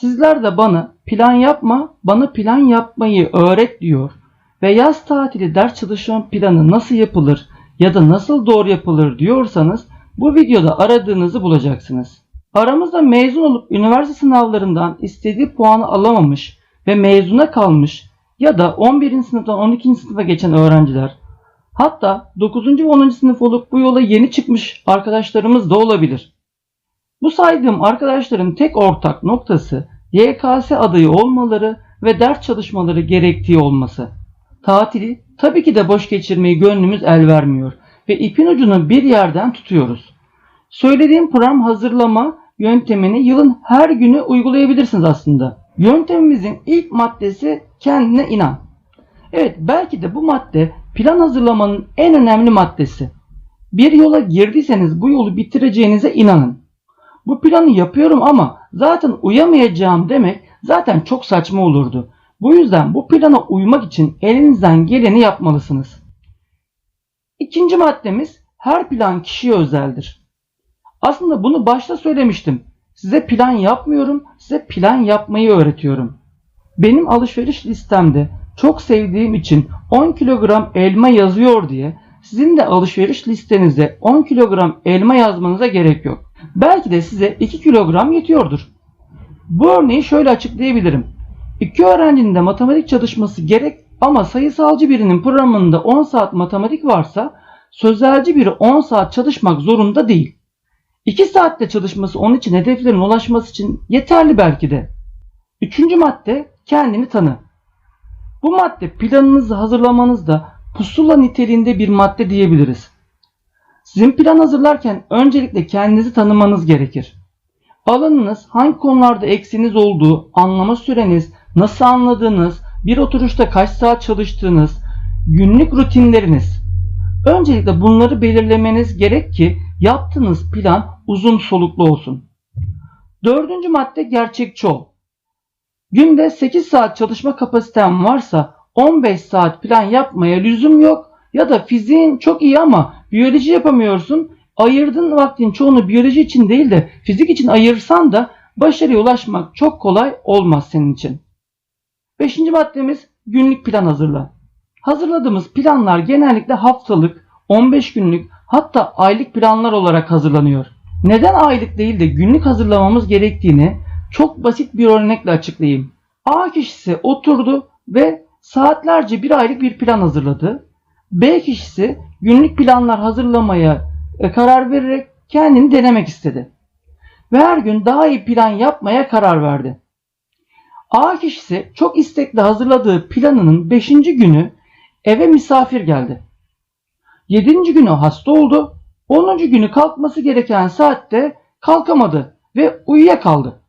Sizler de bana plan yapma, bana plan yapmayı öğret diyor ve yaz tatili ders çalışma planı nasıl yapılır ya da nasıl doğru yapılır diyorsanız bu videoda aradığınızı bulacaksınız. Aramızda mezun olup üniversite sınavlarından istediği puanı alamamış ve mezuna kalmış ya da 11. sınıftan 12. sınıfa geçen öğrenciler hatta 9. ve 10. sınıf olup bu yola yeni çıkmış arkadaşlarımız da olabilir. Bu saydığım arkadaşların tek ortak noktası YKS adayı olmaları ve ders çalışmaları gerektiği olması. Tatili tabii ki de boş geçirmeyi gönlümüz el vermiyor ve ipin ucunu bir yerden tutuyoruz. Söylediğim program hazırlama yöntemini yılın her günü uygulayabilirsiniz aslında. Yöntemimizin ilk maddesi kendine inan. Evet belki de bu madde plan hazırlamanın en önemli maddesi. Bir yola girdiyseniz bu yolu bitireceğinize inanın. Bu planı yapıyorum ama zaten uyamayacağım demek zaten çok saçma olurdu. Bu yüzden bu plana uymak için elinizden geleni yapmalısınız. İkinci maddemiz her plan kişiye özeldir. Aslında bunu başta söylemiştim. Size plan yapmıyorum, size plan yapmayı öğretiyorum. Benim alışveriş listemde çok sevdiğim için 10 kilogram elma yazıyor diye sizin de alışveriş listenize 10 kilogram elma yazmanıza gerek yok. Belki de size 2 kilogram yetiyordur. Bu örneği şöyle açıklayabilirim. İki öğrencinin de matematik çalışması gerek ama sayısalcı birinin programında 10 saat matematik varsa sözelci biri 10 saat çalışmak zorunda değil. 2 saatte çalışması onun için hedeflerine ulaşması için yeterli belki de. Üçüncü madde kendini tanı. Bu madde planınızı hazırlamanızda pusula niteliğinde bir madde diyebiliriz. Sizin plan hazırlarken öncelikle kendinizi tanımanız gerekir. Alanınız hangi konularda eksiniz olduğu, anlama süreniz, nasıl anladığınız, bir oturuşta kaç saat çalıştığınız, günlük rutinleriniz. Öncelikle bunları belirlemeniz gerek ki yaptığınız plan uzun soluklu olsun. Dördüncü madde gerçekçi ol. Günde 8 saat çalışma kapasiten varsa 15 saat plan yapmaya lüzum yok ya da fiziğin çok iyi ama biyoloji yapamıyorsun. Ayırdığın vaktin çoğunu biyoloji için değil de fizik için ayırsan da başarıya ulaşmak çok kolay olmaz senin için. Beşinci maddemiz günlük plan hazırla. Hazırladığımız planlar genellikle haftalık, 15 günlük hatta aylık planlar olarak hazırlanıyor. Neden aylık değil de günlük hazırlamamız gerektiğini çok basit bir örnekle açıklayayım. A kişisi oturdu ve saatlerce bir aylık bir plan hazırladı. B kişisi günlük planlar hazırlamaya e, karar vererek kendini denemek istedi. Ve her gün daha iyi plan yapmaya karar verdi. A kişisi çok istekli hazırladığı planının 5. günü eve misafir geldi. 7. günü hasta oldu. 10. günü kalkması gereken saatte kalkamadı ve uyuyakaldı.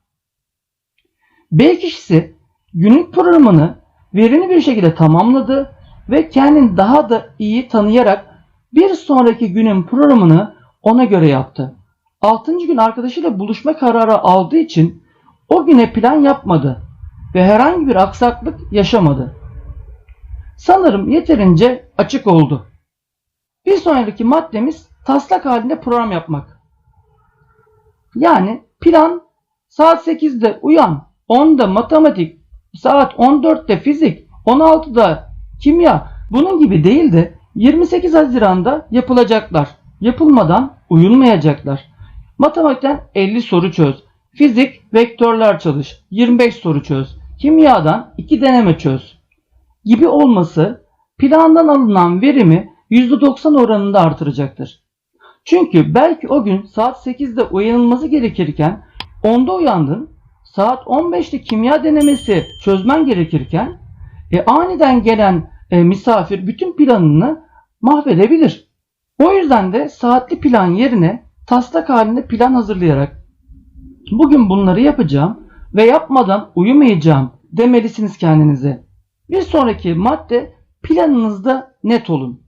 B kişisi günlük programını verimli bir şekilde tamamladı ve kendini daha da iyi tanıyarak bir sonraki günün programını ona göre yaptı. 6. gün arkadaşıyla buluşma kararı aldığı için o güne plan yapmadı ve herhangi bir aksaklık yaşamadı. Sanırım yeterince açık oldu. Bir sonraki maddemiz taslak halinde program yapmak. Yani plan saat 8'de uyan, 10'da matematik, saat 14'te fizik, 16'da kimya bunun gibi değil de 28 Haziran'da yapılacaklar. Yapılmadan uyulmayacaklar. Matematikten 50 soru çöz. Fizik, vektörler çalış. 25 soru çöz. Kimyadan 2 deneme çöz. Gibi olması plandan alınan verimi %90 oranında artıracaktır. Çünkü belki o gün saat 8'de uyanılması gerekirken 10'da uyandın, saat 15'te kimya denemesi çözmen gerekirken e, aniden gelen e, misafir bütün planını mahvedebilir. O yüzden de saatli plan yerine taslak halinde plan hazırlayarak bugün bunları yapacağım ve yapmadan uyumayacağım demelisiniz kendinize. Bir sonraki madde planınızda net olun.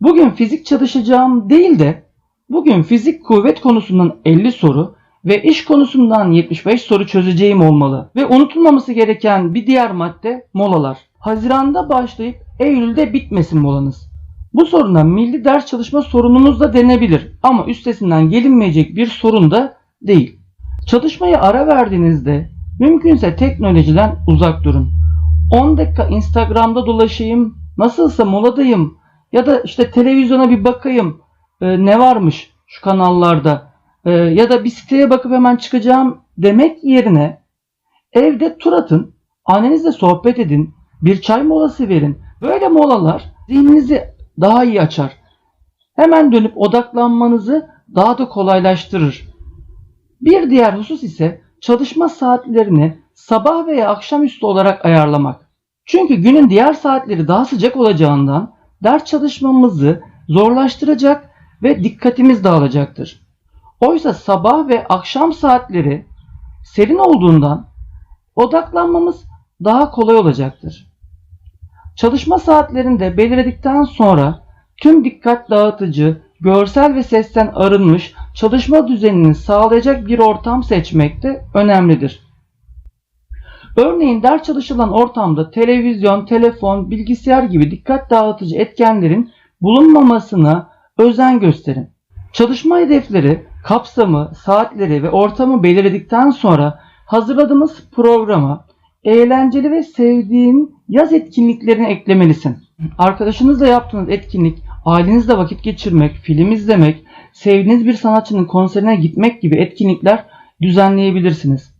Bugün fizik çalışacağım değil de bugün fizik kuvvet konusundan 50 soru ve iş konusundan 75 soru çözeceğim olmalı. Ve unutulmaması gereken bir diğer madde molalar. Haziranda başlayıp Eylül'de bitmesin molanız. Bu soruna milli ders çalışma sorunumuz da denebilir ama üstesinden gelinmeyecek bir sorun da değil. Çalışmaya ara verdiğinizde Mümkünse teknolojiden uzak durun. 10 dakika Instagram'da dolaşayım, nasılsa moladayım ya da işte televizyona bir bakayım e, ne varmış şu kanallarda e, ya da bir siteye bakıp hemen çıkacağım demek yerine evde tur atın, annenizle sohbet edin, bir çay molası verin. Böyle molalar zihninizi daha iyi açar. Hemen dönüp odaklanmanızı daha da kolaylaştırır. Bir diğer husus ise çalışma saatlerini sabah veya akşamüstü olarak ayarlamak. Çünkü günün diğer saatleri daha sıcak olacağından ders çalışmamızı zorlaştıracak ve dikkatimiz dağılacaktır. Oysa sabah ve akşam saatleri serin olduğundan odaklanmamız daha kolay olacaktır. Çalışma saatlerinde belirledikten sonra tüm dikkat dağıtıcı, görsel ve sesten arınmış çalışma düzenini sağlayacak bir ortam seçmek de önemlidir. Örneğin ders çalışılan ortamda televizyon, telefon, bilgisayar gibi dikkat dağıtıcı etkenlerin bulunmamasına özen gösterin. Çalışma hedefleri, kapsamı, saatleri ve ortamı belirledikten sonra hazırladığımız programa eğlenceli ve sevdiğin yaz etkinliklerini eklemelisin. Arkadaşınızla yaptığınız etkinlik, ailenizle vakit geçirmek, film izlemek, sevdiğiniz bir sanatçının konserine gitmek gibi etkinlikler düzenleyebilirsiniz.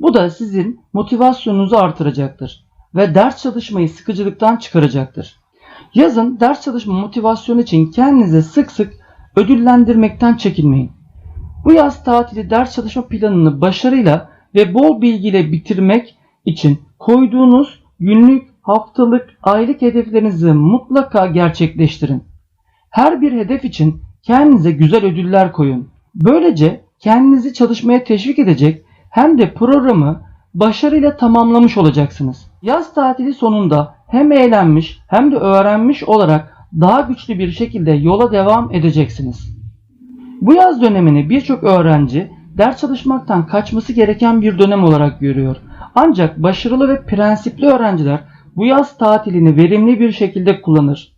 Bu da sizin motivasyonunuzu artıracaktır ve ders çalışmayı sıkıcılıktan çıkaracaktır. Yazın ders çalışma motivasyonu için kendinize sık sık ödüllendirmekten çekinmeyin. Bu yaz tatili ders çalışma planını başarıyla ve bol bilgiyle bitirmek için koyduğunuz günlük, haftalık, aylık hedeflerinizi mutlaka gerçekleştirin. Her bir hedef için kendinize güzel ödüller koyun. Böylece kendinizi çalışmaya teşvik edecek hem de programı başarıyla tamamlamış olacaksınız. Yaz tatili sonunda hem eğlenmiş hem de öğrenmiş olarak daha güçlü bir şekilde yola devam edeceksiniz. Bu yaz dönemini birçok öğrenci ders çalışmaktan kaçması gereken bir dönem olarak görüyor. Ancak başarılı ve prensipli öğrenciler bu yaz tatilini verimli bir şekilde kullanır.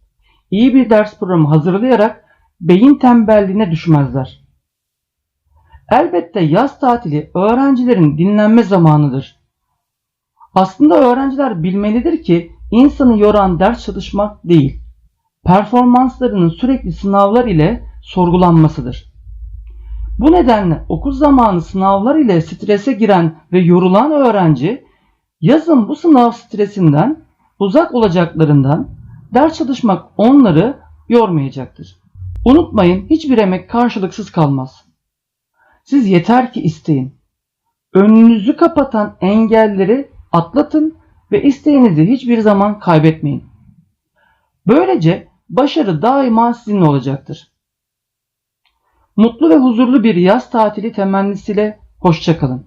İyi bir ders programı hazırlayarak beyin tembelliğine düşmezler. Elbette yaz tatili öğrencilerin dinlenme zamanıdır. Aslında öğrenciler bilmelidir ki insanı yoran ders çalışmak değil, performanslarının sürekli sınavlar ile sorgulanmasıdır. Bu nedenle okul zamanı sınavlar ile strese giren ve yorulan öğrenci yazın bu sınav stresinden uzak olacaklarından ders çalışmak onları yormayacaktır. Unutmayın hiçbir emek karşılıksız kalmaz. Siz yeter ki isteyin. Önünüzü kapatan engelleri atlatın ve isteğinizi hiçbir zaman kaybetmeyin. Böylece başarı daima sizinle olacaktır. Mutlu ve huzurlu bir yaz tatili temennisiyle hoşçakalın.